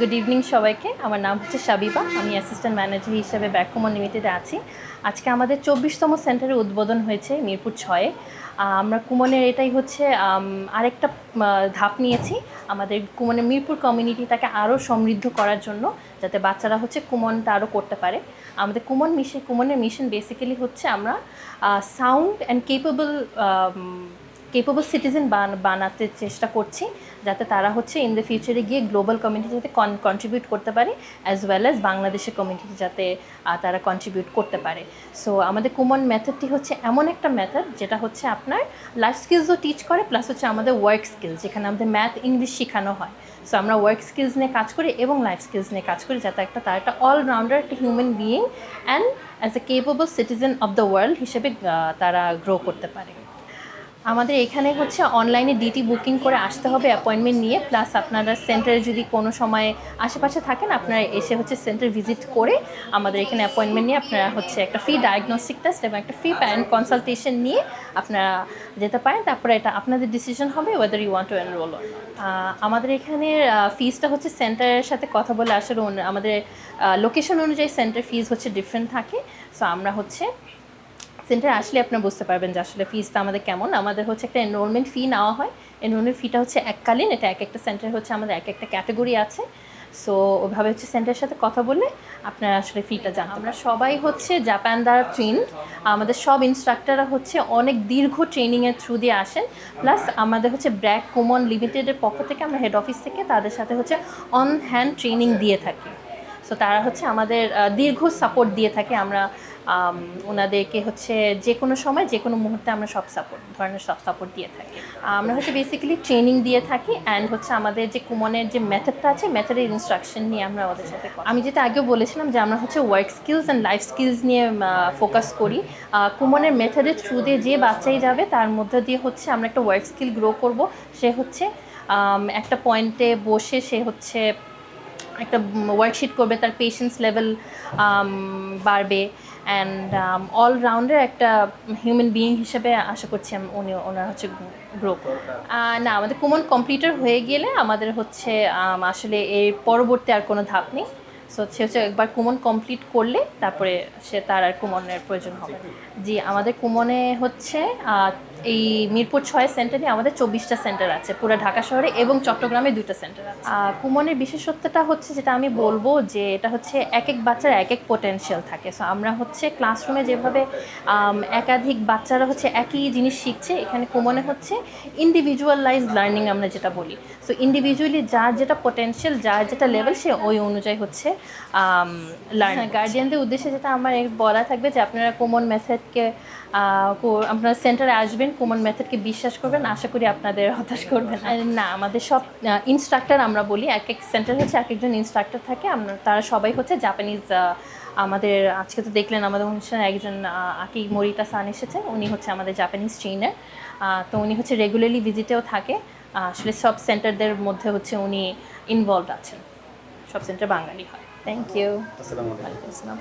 Good evening সবাইকে। আমার নাম হচ্ছে সাবিবা আমি অ্যাসিস্ট্যান্ট ম্যানেজার হিসেবে ব্যাককমন লিমিটেডে আছি। আজকে আমাদের চব্বিশতম সেন্টারের উদ্বোধন হয়েছে মিরপুর ছয়ে। আমরা কুমনের এটাই হচ্ছে আরেকটা ধাপ নিয়েছি আমাদের কুমনের মিরপুর কমিউনিটিটাকে আরও সমৃদ্ধ করার জন্য, যাতে বাচ্চারা হচ্ছে কুমনটা আরও করতে পারে। আমাদের কুমন মিশন কুমনের মিশন বেসিক্যালি হচ্ছে আমরা sound and capable capable citizen বানাতে চেষ্টা করছি যাতে তারা হচ্ছে ইন দ্য ফিউচারে গিয়ে গ্লোবাল কমিউনিটিতে কন্ট্রিবিউট করতে পারে অ্যাজ ওয়েল অ্যাজ বাংলাদেশের কমিউনিটি যাতে তারা কন্ট্রিবিউট করতে পারে। সো আমাদের কুমন মেথডটি হচ্ছে এমন একটা মেথড যেটা হচ্ছে আপনার লাইফ স্কিলসও টিচ করে প্লাস হচ্ছে আমাদের ওয়ার্ক স্কিলস যেখানে আমাদের ম্যাথ ইংলিশ শেখানো হয়। সো আমরা ওয়ার্ক স্কিলস নিয়ে কাজ করি এবং লাইফ স্কিলস নিয়ে কাজ করি যাতে একটা তার একটা অলরাউন্ডার একটা human being and as a capable citizen of the world হিসেবে তারা গ্রো করতে পারে। আমাদের এখানে হচ্ছে অনলাইনে ডিটি বুকিং করে আসতে হবে অ্যাপয়েন্টমেন্ট নিয়ে প্লাস আপনারা সেন্টারে যদি কোনো সময় আশেপাশে থাকেন, আপনারা এসে হচ্ছে সেন্টার ভিজিট করে আমাদের এখানে অ্যাপয়েন্টমেন্ট নিয়ে আপনারা হচ্ছে একটা ফ্রি ডায়াগনস্টিক টেস্ট এবং একটা ফ্রি প্যারেন্ট কনসালটেশন নিয়ে আপনারা যেতে পারেন। তারপরে এটা আপনাদের ডিসিশন হবে whether you want to enroll আমাদের এখানে ফিজটা হচ্ছে সেন্টারের সাথে কথা বলে আসলে আমাদের লোকেশন অনুযায়ী সেন্টার ফিজ হচ্ছে ডিফারেন্ট থাকে। সো আমরা হচ্ছে সেন্টার আসলে আপনি বুঝতে পারবেন যে আসলে ফিজটা আমাদের কেমন। আমাদের হচ্ছে একটা এনরোলমেন্ট ফি নেওয়া হয়। এনরোলমেন্ট ফিটা হচ্ছে এককালীন। এটা এক একটা সেন্টার হচ্ছে আমাদের এক একটা ক্যাটাগরি আছে। সো ওভাবে হচ্ছে সেন্টারের সাথে কথা বললে আপনারা আসলে ফিটা জান আমরা সবাই হচ্ছে জাপান দ্বারা ট্রেন আমাদের সব ইনস্ট্রাক্টররা হচ্ছে অনেক দীর্ঘ ট্রেনিংয়ের থ্রু দিয়ে আসেন। প্লাস আমাদের হচ্ছে ব্র্যাক কুমন লিমিটেডের পক্ষ থেকে আমরা হেড অফিস থেকে তাদের সাথে হচ্ছে অন হ্যান্ড ট্রেনিং দিয়ে থাকি। সো তারা হচ্ছে আমাদের দীর্ঘ সাপোর্ট দিয়ে থাকে। আমরা আম, ওনাদেরকে হচ্ছে যে কোনো সময়, যে কোনো মুহূর্তে আমরা সব সাপোর্ট ধরনের সব সাপোর্ট দিয়ে থাকি। আমরা হচ্ছে বেসিক্যালি ট্রেনিং দিয়ে থাকি অ্যান্ড হচ্ছে আমাদের যে কুমনের যে মেথডটা আছে মেথডের ইনস্ট্রাকশন নিয়ে আমরা ওদের সাথে আমি যেটা আগেও বলেছিলাম যে আমরা হচ্ছে work skills and life skills নিয়ে ফোকাস করি। কুমনের মেথডের থ্রু দিয়ে যে বাচ্চাই যাবে, তার মধ্যে দিয়ে হচ্ছে আমরা একটা ওয়ার্ক স্কিল গ্রো করব। সে হচ্ছে একটা পয়েন্টে বসে সে হচ্ছে একটা ওয়ার্কশিট করবে, তার পেশেন্স লেভেল বাড়বে। অ্যান্ড অলরাউন্ডার একটা হিউম্যান বিইং হিসেবে আশা করছি আমি উনি, ওনার হচ্ছে গ্রো না, আমাদের কুমন কমপ্লিটার হয়ে গেলে আমাদের হচ্ছে আসলে এর পরবর্তী আর কোনো ধাপ নেই। সো সে হচ্ছে একবার কুমন কমপ্লিট করলে তারপরে সে তার আর কুমনের প্রয়োজন হবে। জি, আমাদের কুমনে হচ্ছে এই মিরপুর ছয় সেন্টারে আমাদের চব্বিশটা সেন্টার আছে, পুরো ঢাকা শহরে এবং চট্টগ্রামে দুইটা সেন্টার আছে। কুমনের বিশেষত্বটা হচ্ছে যেটা আমি বলব যে এটা হচ্ছে এক এক বাচ্চার এক এক পোটেনশিয়াল থাকে। সো আমরা হচ্ছে ক্লাসরুমে যেভাবে একাধিক বাচ্চারা হচ্ছে একই জিনিস শিখছে, এখানে কুমনে হচ্ছে ইন্ডিভিজুয়ালাইজ লার্নিং আমরা যেটা বলি। সো ইন্ডিভিজুয়ালি যার যেটা পোটেনশিয়াল যার যেটা লেভেল সে ওই অনুযায়ী হচ্ছে লার্ন গার্ডিয়ানদের উদ্দেশ্যে যেটা আমার বলা থাকবে যে আপনারা কোমন মেথডকে আপনারা সেন্টারে আসবেন কোমন মেথডকে বিশ্বাস করবেন আশা করি আপনাদের হতাশ করবেন না। আমাদের সব ইনস্ট্রাক্টর আমরা বলি এক এক সেন্টার হচ্ছে এক একজন ইনস্ট্রাক্টর থাকে আমরা তারা সবাই হচ্ছে জাপানিজ আমাদের আজকে তো দেখলেন আমাদের অনুষ্ঠানে একজন আকি মরিতা সান এসেছে উনি হচ্ছে আমাদের জাপানিজ ট্রেনার তো উনি হচ্ছে রেগুলারলি ভিজিটেও থাকে আসলে সব সেন্টারদের মধ্যে হচ্ছে উনি ইনভলভ আছেন সব সেন্টার বাঙালি হয় থ্যাংক ইউ আসসালামু আলাইকুম ওয়ালাইকুম আসসালাম